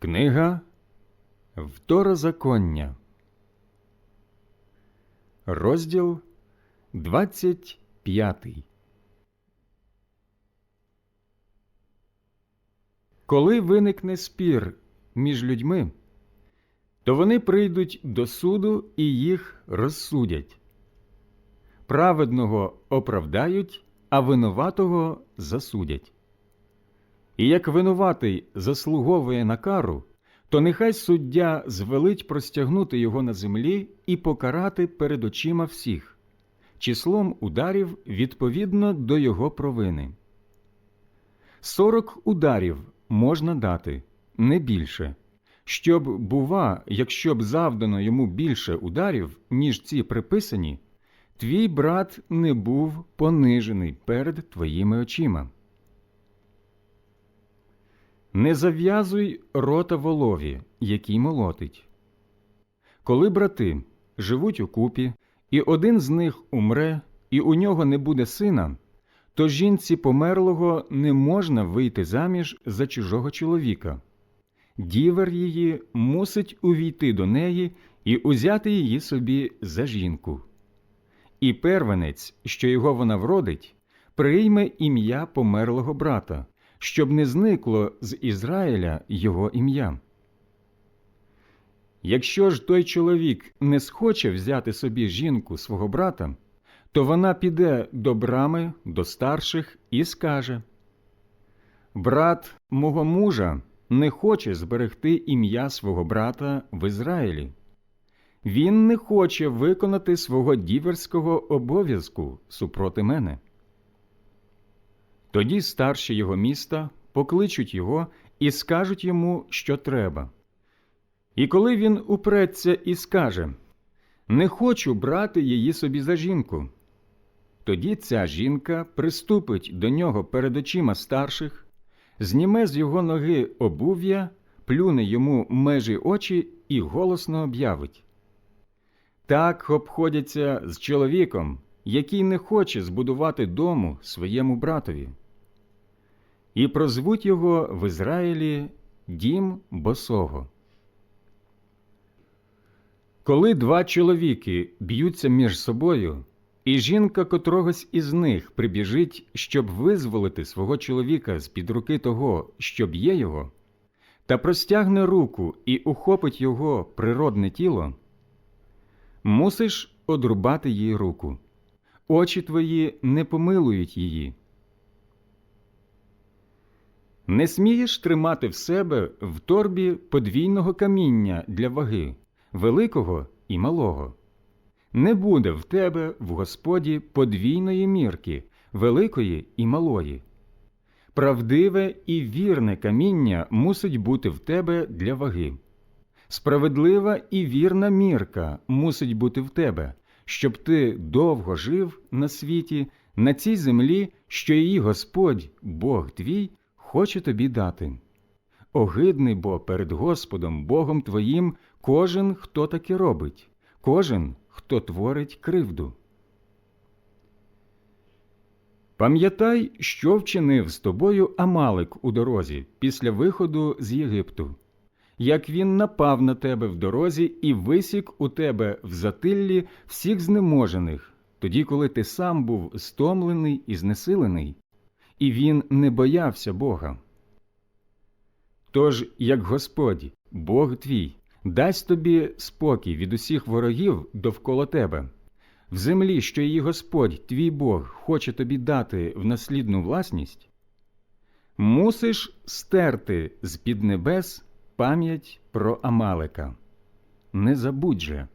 Книга Второзаконня, розділ 25 Коли виникне спір між людьми, то вони прийдуть до суду і їх розсудять. Праведного оправдають, а винуватого засудять. І як винуватий заслуговує на кару, то нехай суддя звелить простягнути його на землі і покарати перед очима всіх, числом ударів відповідно до його провини. Сорок ударів можна дати, не більше, щоб, бува, якщо б завдано йому більше ударів, ніж ці приписані, твій брат не був понижений перед твоїми очима. Не зав'язуй рота волові, який молотить. Коли брати живуть укупі, і один з них умре, і у нього не буде сина, то жінці померлого не можна вийти заміж за чужого чоловіка. Дівер її мусить увійти до неї і узяти її собі за жінку. І первенець, що його вона вродить, прийме ім'я померлого брата, щоб не зникло з Ізраїля його ім'я. Якщо ж той чоловік не схоче взяти собі жінку свого брата, то вона піде до брами, до старших і скаже Брат мого мужа не хоче зберегти ім'я свого брата в Ізраїлі. Він не хоче виконати свого діверського обов'язку супроти мене. Тоді старші його міста покличуть його і скажуть йому, що треба. І коли він упреться і скаже Не хочу брати її собі за жінку, тоді ця жінка приступить до нього перед очима старших, зніме з його ноги обув'я, плюне йому межі очі і голосно об'явить. Так обходяться з чоловіком, який не хоче збудувати дому своєму братові. І прозвуть його в Ізраїлі дім босого. Коли два чоловіки б'ються між собою, і жінка котрогось із них прибіжить, щоб визволити свого чоловіка з під руки того, що б'є його, та простягне руку і ухопить його природне тіло, мусиш одрубати їй руку. Очі твої не помилують її. Не смієш тримати в себе в торбі подвійного каміння для ваги, великого і малого. Не буде в тебе в Господі подвійної мірки, великої і малої. Правдиве і вірне каміння мусить бути в тебе для ваги. Справедлива і вірна мірка мусить бути в тебе, щоб ти довго жив на світі, на цій землі, що її Господь, Бог твій, хоче тобі дати. Огидний бо перед Господом Богом твоїм кожен, хто таке робить, кожен, хто творить кривду. Пам'ятай, що вчинив з тобою Амалик у дорозі після виходу з Єгипту, як він напав на тебе в дорозі і висік у тебе в затиллі всіх знеможених, тоді, коли ти сам був стомлений і знесилений, і він не боявся Бога. Тож, як Господь, Бог твій, дасть тобі спокій від усіх ворогів довкола тебе, в землі, що її Господь, твій Бог, хоче тобі дати в наслідну власність, мусиш стерти з під небес пам'ять про Амалика. Не забудь же.